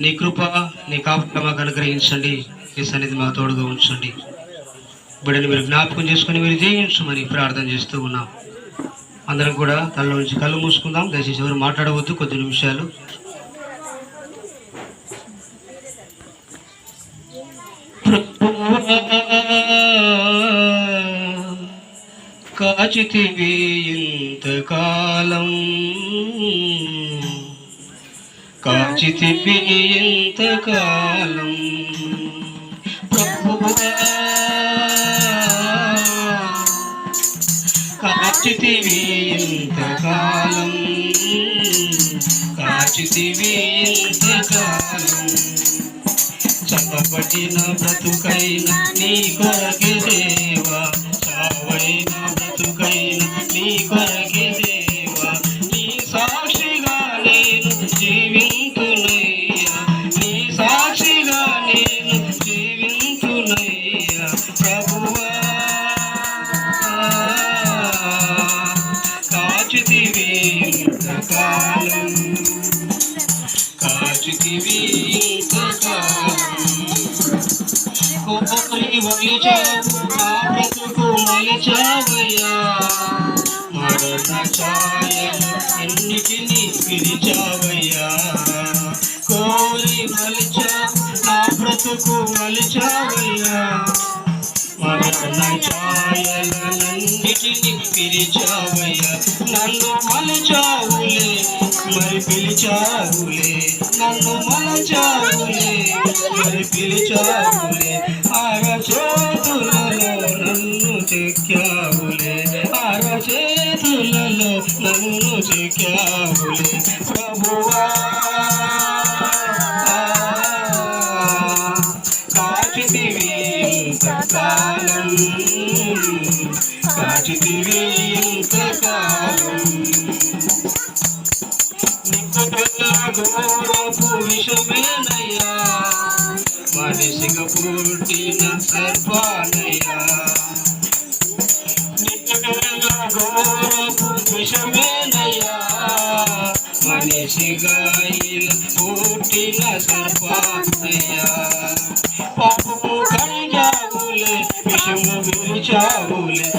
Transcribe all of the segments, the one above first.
నీ కృప నీ కాపుట మాకు అనుగ్రహించండి. నీ సన్నిధి మా తోడుగా ఉంచండి. బిడ్డని మీరు జ్ఞాపకం చేసుకుని మీరు జయించమని ప్రార్థన చేస్తూ ఉన్నాం. అందరం కూడా కళ్ళ నుంచి కళ్ళు మూసుకుందాం. దయచేసి ఎవరు మాట్లాడవద్దు కొద్ది నిమిషాలు. కాచితివి ఇంతకాలం కాచితివి ఇంతకాలం ప్రభువా కాచితివి ఇంతకాలం. కాచితివి ఇంతకాలం చల్లబడిన బ్రతుకైన నీ కొరకే దేవా చావైన బ్రతుకైన నీ కొర కాచితివి ఇంతకాలం కాచితివి ఇంతకాలం కోరి వలిచావు నా బ్రతుకు మలిచావయ్యా మరణ ఛాయలు ఎన్నిటిని పిలిచావయ్యా కోరి మలిచావు నా బ్రతుకు మలిచావయ్యా మరణ వీటిని పిలిచావయ్యా నన్ను మలచావులే మరి పిలిచావులే. నన్ను మలచావులే మరి పిలిచావులే. ఆర చేతులలో నన్ను చెక్కావులే. ఆర చేతులలో నన్ను చెక్కావులే. ప్రభువా కాచితివి కాలం కాచితివి ఇంతకాలం ఘోరపు విషమేనయ్యా మనిషిగా పుట్టిన సర్పానయ్యా ఘోరపు విషమేనయ్యా మనిషిగా ఇలా పుట్టిన పాపము కడిగావులే విషము విరిచావులే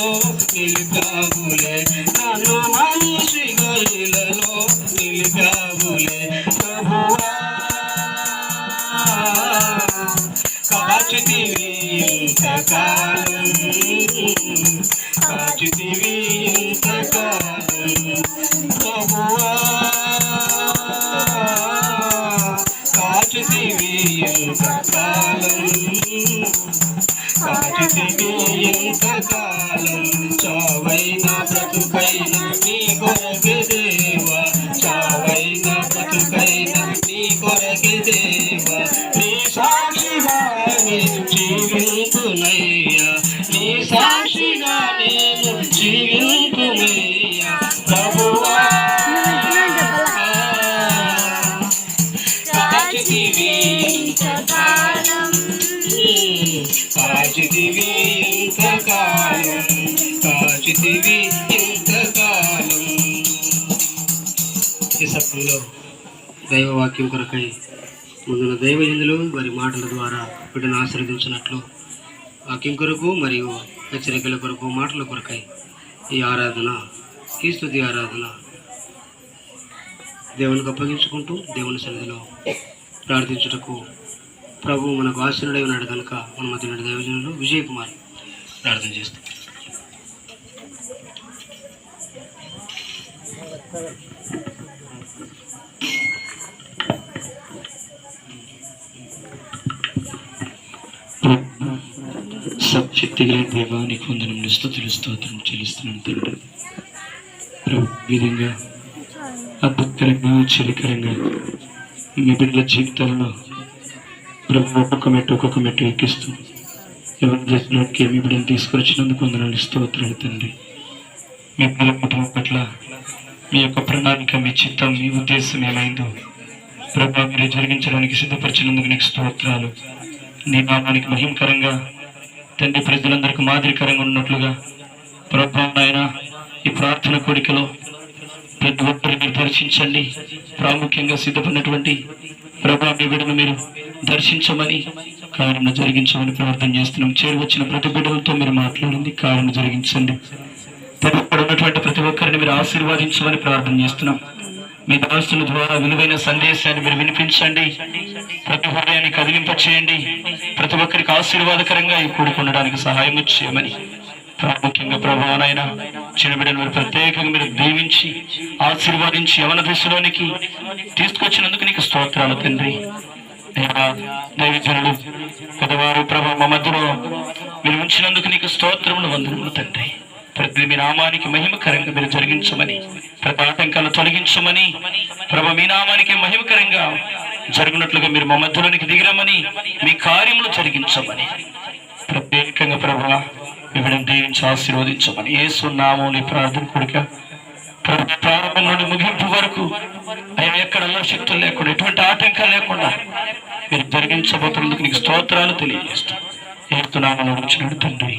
ఇలలో నిలిపావులే. నన్ను మనిషిగా ఇలలో నిలిపావులే. ప్రభువా కాచితివి ఇంతకాలం కాచితివి ఇంతకాలం ప్రభువా కాచితివి ఇంతకాలం ఇంతకాలం చావైన బ్రతుకైన నీ కొరకే దేవా చావైన బ్రతుకైన బ్రతికితివి ఇంతకాలం. ఈ సమయంలో దైవవాక్యం కొరకై ముందున్న దైవజనులు వారి మాటల ద్వారా బిడ్డను ఆశీర్వదించినట్లు వాక్యం కొరకు మరియు హెచ్చరికల కొరకు మాటల కొరకై ఈ ఆరాధన ఈ స్థుతి ఆరాధన దేవునికి అప్పగించుకుంటూ దేవుని సన్నిధిలో ప్రార్థించుటకు ప్రభు మనకు ఆశీనుడై ఉన్నాడు కనుక మన మధ్య దైవజనులు విజయ్ కుమార్ ప్రార్థన చేస్తాం. శక్తి గల దేవా నీకు వందనం స్థుతులు స్తోత్రం చెల్లిస్తున్నాను తండ్రి విధంగా అద్భుతకరంగా ఆశ్చర్యకరంగా మీ బిడ్డల జీవితాల్లో ప్రభు ఒక్కొక్క మెట్టు ఒక్కొక్క మెట్టు ఎక్కిస్తూ ఎవరి చేసినోడికి మీ బిడ్డను తీసుకొచ్చినందుకు వందనాలు స్తోత్రాలు తండ్రి. మీ పిల్లల కుటుంబం పట్ల మీ యొక్క ప్రణాళిక మీ చిత్తం మీ ఉద్దేశం ఎలాయిందో ప్రభా మీరు జరిగించడానికి సిద్ధపరిచినందుకు నీకు స్తోత్రాలు. నీ నామానికి మహిమకరంగా తండ్రి ప్రజలందరికీ మాదిరికరంగా ఉన్నట్లుగా ప్రభా నాయన ఈ ప్రార్థన కోరికలో ప్రతి ఒక్కరు మీరు దర్శించండి. ప్రాముఖ్యంగా సిద్ధపడినటువంటి ప్రభా మీ బిడ్డను మీరు దర్శించమని కార్యం జరిగించమని ప్రార్థన చేస్తున్నాం. చేరువచ్చిన ప్రతి బిడ్డలతో మీరు మాట్లాడింది కార్యం జరిగించండి. మరి ఇక్కడ ఉన్నటువంటి ప్రతి ఒక్కరిని మీరు ఆశీర్వాదించమని ప్రార్థన చేస్తున్నాం. మీ దాస్తుల ద్వారా విలువైన సందేశాన్ని మీరు వినిపించండి. ప్రతి హృదయాన్ని కదిలింప చేయండి ప్రతి ఒక్కరికి ఆశీర్వాదకరంగా ఈ కూడుకుండడానికి సహాయం చేయమని ప్రాముఖ్యంగా ప్రభావనైనా చిన్న బిడ్డలు మీరు ప్రత్యేకంగా మీరు దీవించి ఆశీర్వాదించి యవన దశలోనికి తీసుకొచ్చినందుకు నీకు స్తోత్రాలు తండ్రి. దైవజనుడు పెద్దవారు ప్రభా మా మధ్యలో మీరు ఉంచినందుకు నీకు స్తోత్రములు వందనములు తండ్రి. ప్రతి మీ నామానికి మహిమకరంగా మీరు జరిగించమని ప్రతి ఆటంకాలు తొలగించమని ప్రభ మీ నామానికి మహిమకరంగా జరిగినట్లుగా మీరు మా మధ్యలోనికి దిగిరమని మీ కార్యములు జరిగించమని ప్రత్యేకంగా ప్రభా మిమ్మల్ని దీవించి ఆశీర్వదించమని ఏసు సున్నామని ప్రార్థన కొడుక ప్రారంభం నుండి ముగింపు వరకు అయ్యా ఎక్కడ శక్తులు లేకుండా ఎటువంటి ఆటంకాలు లేకుండా మీరు జరిగించబోతున్నందుకు నీకు స్తోత్రాలు తెలియజేస్తాం ఏస్తున్నామని వచ్చినాడు తండ్రి.